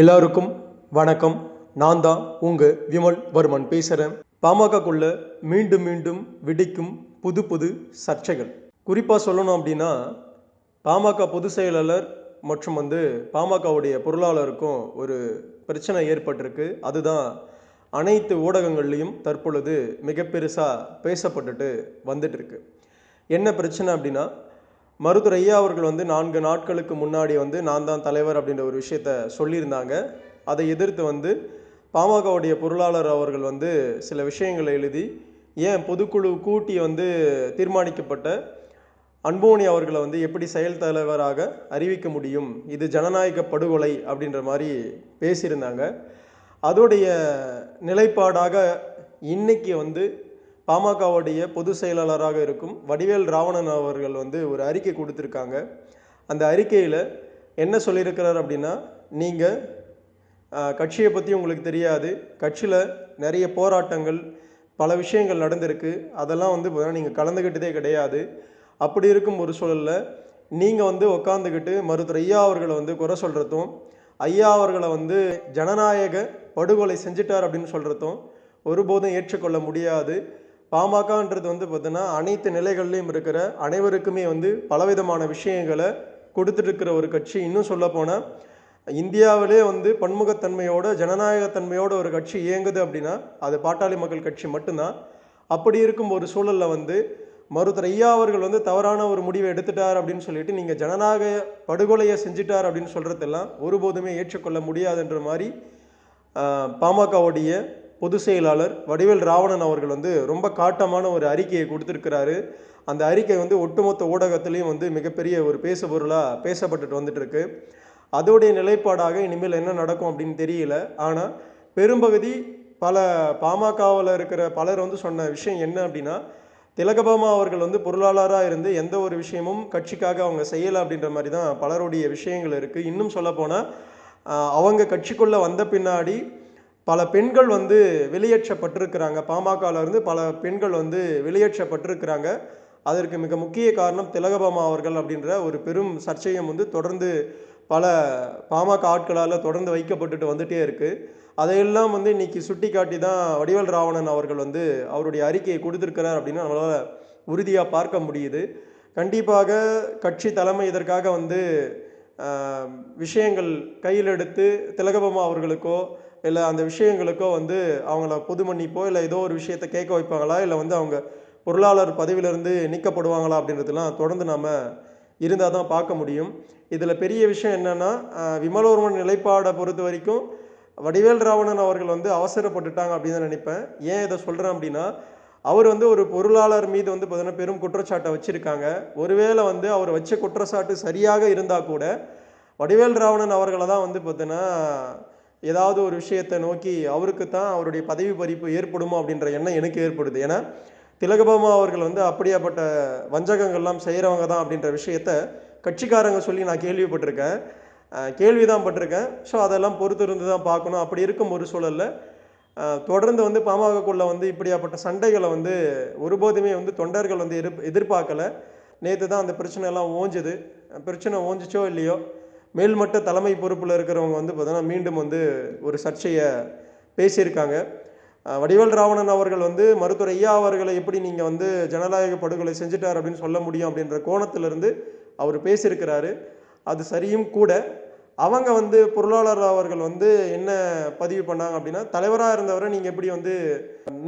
எல்லாருக்கும் வணக்கம். நான் தான் உங்கள் விமல் வர்மன் பேசுகிறேன் பாமகக்குள்ள மீண்டும் மீண்டும் வெடிக்கும் புது புது சர்ச்சைகள். குறிப்பாக சொல்லணும் அப்படின்னா பாமக பொதுச் செயலாளர் மற்றும் வந்து பாமகவுடைய பொருளாளருக்கும் ஒரு பிரச்சனை ஏற்பட்டிருக்கு. அதுதான் அனைத்து ஊடகங்கள்லேயும் தற்பொழுது மிக பெருசாக பேசப்பட்டுட்டு வந்துட்டுருக்கு என்ன பிரச்சனை அப்படின்னா மருத்துவர் ஐயா அவர்கள் வந்து நான்கு நாட்களுக்கு முன்னாடி வந்து நான் தான் தலைவர் அப்படின்ற ஒரு விஷயத்த சொல்லியிருந்தாங்க. அதை எதிர்த்து வந்து பாமகவுடைய பொருளாளர் அவர்கள் வந்து சில விஷயங்களை எழுதி ஏன் பொதுக்குழு கூட்டி வந்து தீர்மானிக்கப்பட்ட அன்போனி அவர்களை வந்து எப்படி செயல் தலைவராக அறிவிக்க முடியும் இது ஜனநாயக படுகொலை அப்படின்ற மாதிரி பேசியிருந்தாங்க. அதோடைய நிலைப்பாடாக இன்றைக்கி வந்து பாமகவுடைய பொதுச் செயலாளராக இருக்கும் வடிவேல் ராவணன் அவர்கள் வந்து ஒரு அறிக்கை கொடுத்துருக்காங்க. அந்த அறிக்கையில் என்ன சொல்லியிருக்கிறார் அப்படின்னா நீங்கள் கட்சியை பற்றி உங்களுக்கு தெரியாது. கட்சியில் நிறைய போராட்டங்கள் பல விஷயங்கள் நடந்திருக்கு. அதெல்லாம் வந்து நீங்கள் கலந்துக்கிட்டதே கிடையாது. அப்படி இருக்கும் ஒரு சூழலில் நீங்கள் வந்து உக்காந்துக்கிட்டு மருத்துவர் ஐயா அவர்களை வந்து குறை சொல்கிறதும் ஐயா அவர்களை வந்து ஜனநாயக படுகொலை செஞ்சிட்டார் அப்படின்னு சொல்கிறதும் ஒருபோதும் ஏற்றுக்கொள்ள முடியாது. பாமகன்றது வந்து பார்த்தீங்கன்னா அனைத்து நிலைகள்லையும் இருக்கிற அனைவருக்குமே வந்து பலவிதமான விஷயங்களை கொடுத்துட்ருக்கிற ஒரு கட்சி. இன்னும் சொல்லப்போனால் இந்தியாவிலே வந்து பன்முகத்தன்மையோட ஜனநாயகத்தன்மையோட ஒரு கட்சி இயங்குது அப்படின்னா அது பாட்டாளி மக்கள் கட்சி மட்டும்தான். அப்படி இருக்கும் ஒரு சூழலில் வந்து மருத்துவர் ஐயா அவர்கள் வந்து தவறான ஒரு முடிவை எடுத்துட்டார் அப்படின்னு சொல்லிட்டு நீங்கள் ஜனநாயக படுகொலையை செஞ்சிட்டார் அப்படின்னு சொல்கிறதெல்லாம் ஒருபோதுமே ஏற்றுக்கொள்ள முடியாதுன்ற மாதிரி பாமகவுடைய பொதுச் செயலாளர் வடிவேல் ராவணன் அவர்கள் வந்து ரொம்ப காட்டமான ஒரு அறிக்கையை கொடுத்துருக்கிறாரு. அந்த அறிக்கை வந்து ஒட்டுமொத்த ஊடகத்துலேயும் வந்து மிகப்பெரிய ஒரு பேசு பொருளாக பேசப்பட்டுட்டு வந்துட்டுருக்கு. அதோடைய நிலைப்பாடாக இனிமேல் என்ன நடக்கும் அப்படின்னு தெரியல. ஆனால் பெரும்பகுதி பல பாமகவில் இருக்கிற பலர் வந்து சொன்ன விஷயம் என்ன அப்படின்னா திலகபாமா அவர்கள் வந்து பொருளாளராக இருந்து எந்த ஒரு விஷயமும் கட்சிக்காக அவங்க செய்யலை அப்படின்ற மாதிரி தான் பலருடைய விஷயங்கள் இருக்குது இன்னும் சொல்லப்போனால் அவங்க கட்சிக்குள்ளே வந்த பின்னாடி பல பெண்கள் வந்து வெளியேற்றப்பட்டிருக்கிறாங்க. பாமகலேருந்து பல பெண்கள் வந்து வெளியேற்றப்பட்டிருக்கிறாங்க. அதற்கு மிக முக்கிய காரணம் திலகபாமா அவர்கள் அப்படின்ற ஒரு பெரும் சர்ச்சையும் வந்து தொடர்ந்து பல பாமக ஆட்களால் தொடர்ந்து வைக்கப்பட்டுட்டு வந்துகிட்டே இருக்குது அதையெல்லாம் வந்து இன்றைக்கி சுட்டி காட்டி தான் வடிவல் ராவணன் அவர்கள் வந்து அவருடைய அறிக்கையை கொடுத்துருக்கிறார் அப்படின்னு நம்மளால் உறுதியாக பார்க்க முடியுது. கண்டிப்பாக கட்சி தலைமை இதற்காக வந்து விஷயங்கள் கையில் எடுத்து திலகபாமா அவர்களுக்கோ இல்லை அந்த விஷயங்களுக்கோ வந்து அவங்கள பொது மன்னிப்போ இல்லை ஏதோ ஒரு விஷயத்தை கேட்க வைப்பாங்களா இல்லை வந்து அவங்க பொருளாளர் பதவியிலிருந்து நீக்கப்படுவாங்களா அப்படின்றதெல்லாம் தொடர்ந்து நாம் இருந்தால் தான் பார்க்க முடியும். இதில் பெரிய விஷயம் என்னென்னா விமலோர்மன் நிலைப்பாடை பொறுத்த வரைக்கும் வடிவேல் ராவணன் அவர்கள் வந்து அவசரப்பட்டுட்டாங்க அப்படின்னு தான் நினைப்பேன். ஏன் இதை சொல்கிறேன் அப்படின்னா அவர் வந்து ஒரு பொருளாளர் மீது வந்து பார்த்தீங்கன்னா பெரும் குற்றச்சாட்டை வச்சுருக்காங்க. ஒருவேளை வந்து அவர் வச்ச குற்றச்சாட்டு சரியாக இருந்தால் கூட வடிவேல் ராவணன் அவர்களை தான் வந்து பார்த்தீங்கன்னா ஏதாவது ஒரு விஷயத்தை நோக்கி அவருக்கு தான் அவருடைய பதவி பறிப்பு ஏற்படுமோ அப்படின்ற எண்ணம் எனக்கு ஏற்படுது. ஏன்னா திலகபாமா அவர்கள் வந்து அப்படியாப்பட்ட வஞ்சகங்கள்லாம் செய்கிறவங்க தான் அப்படின்ற விஷயத்த கட்சிக்காரங்க சொல்லி நான் கேள்விப்பட்டிருக்கேன். கேள்வி தான் பட்டிருக்கேன். ஸோ அதெல்லாம் பொறுத்து இருந்து தான் பார்க்கணும். அப்படி இருக்கும் ஒரு சூழலில் தொடர்ந்து வந்து பாமகக்குள்ளே வந்து இப்படியாப்பட்ட சண்டைகளை வந்து ஒருபோதுமே வந்து தொண்டர்கள் வந்து எதிர் எதிர்பார்க்கல. நேற்று தான் அந்த பிரச்சனைலாம் ஓஞ்சுது. பிரச்சனை ஓஞ்சிச்சோ இல்லையோ மேல்மட்ட தலைமை பொறுப்பில் இருக்கிறவங்க வந்து பார்த்தோன்னா மீண்டும் வந்து ஒரு சர்ச்சையை பேசியிருக்காங்க. வடிவேல் ராவணன் அவர்கள் வந்து மருத்துவர் ஐயா அவர்களை எப்படி நீங்கள் வந்து ஜனநாயக படுகொலை செஞ்சுட்டார் அப்படின்னு சொல்ல முடியும்? அப்படின்ற கோணத்திலிருந்து அவர் பேசியிருக்கிறாரு. அது சரியும் கூட. அவங்க வந்து பொருளாளர் அவர்கள் வந்து என்ன பதிவு பண்ணாங்க அப்படின்னா தலைவராக இருந்தவரை நீங்கள் எப்படி வந்து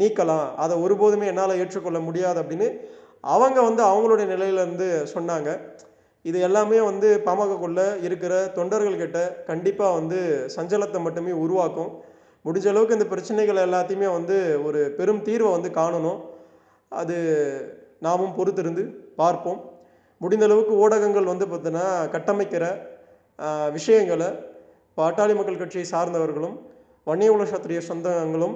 நீக்கலாம்? அதை ஒருபோதுமே என்னால் ஏற்றுக்கொள்ள முடியாது அப்படின்னு அவங்க வந்து அவங்களுடைய நிலையிலேருந்து சொன்னாங்க. இது எல்லாமே வந்து பாமகக்குள்ள இருக்கிற தொண்டர்கள்கிட்ட கண்டிப்பாக வந்து சஞ்சலத்தை மட்டுமே உருவாக்கும். முடிஞ்ச அளவுக்கு இந்த பிரச்சனைகள் எல்லாத்தையுமே வந்து ஒரு பெரும் தீர்வை வந்து காணணும். அது நாமும் பொறுத்திருந்து பார்ப்போம். முடிந்த அளவுக்கு ஊடகங்கள் வந்து பார்த்தீங்கன்னா கட்டமைக்கிற விஷயங்களை பாட்டாளி மக்கள் கட்சியை சார்ந்தவர்களும் வன்னிய உல சொந்தங்களும்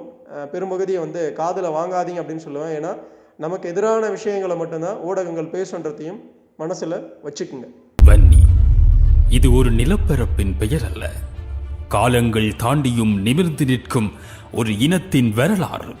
பெரும்பகுதியை வந்து காதில் வாங்காதீங்க அப்படின்னு சொல்லுவேன். ஏன்னா நமக்கு எதிரான விஷயங்களை மட்டும்தான் ஊடகங்கள் பேசுன்றதையும் மனசில் வச்சுக்குங்க. வன்னி இது ஒரு நிலப்பரப்பின் பெயர் அல்ல காலங்கள் தாண்டியும் நிமிர்ந்து நிற்கும் ஒரு இனத்தின் வரலாறு.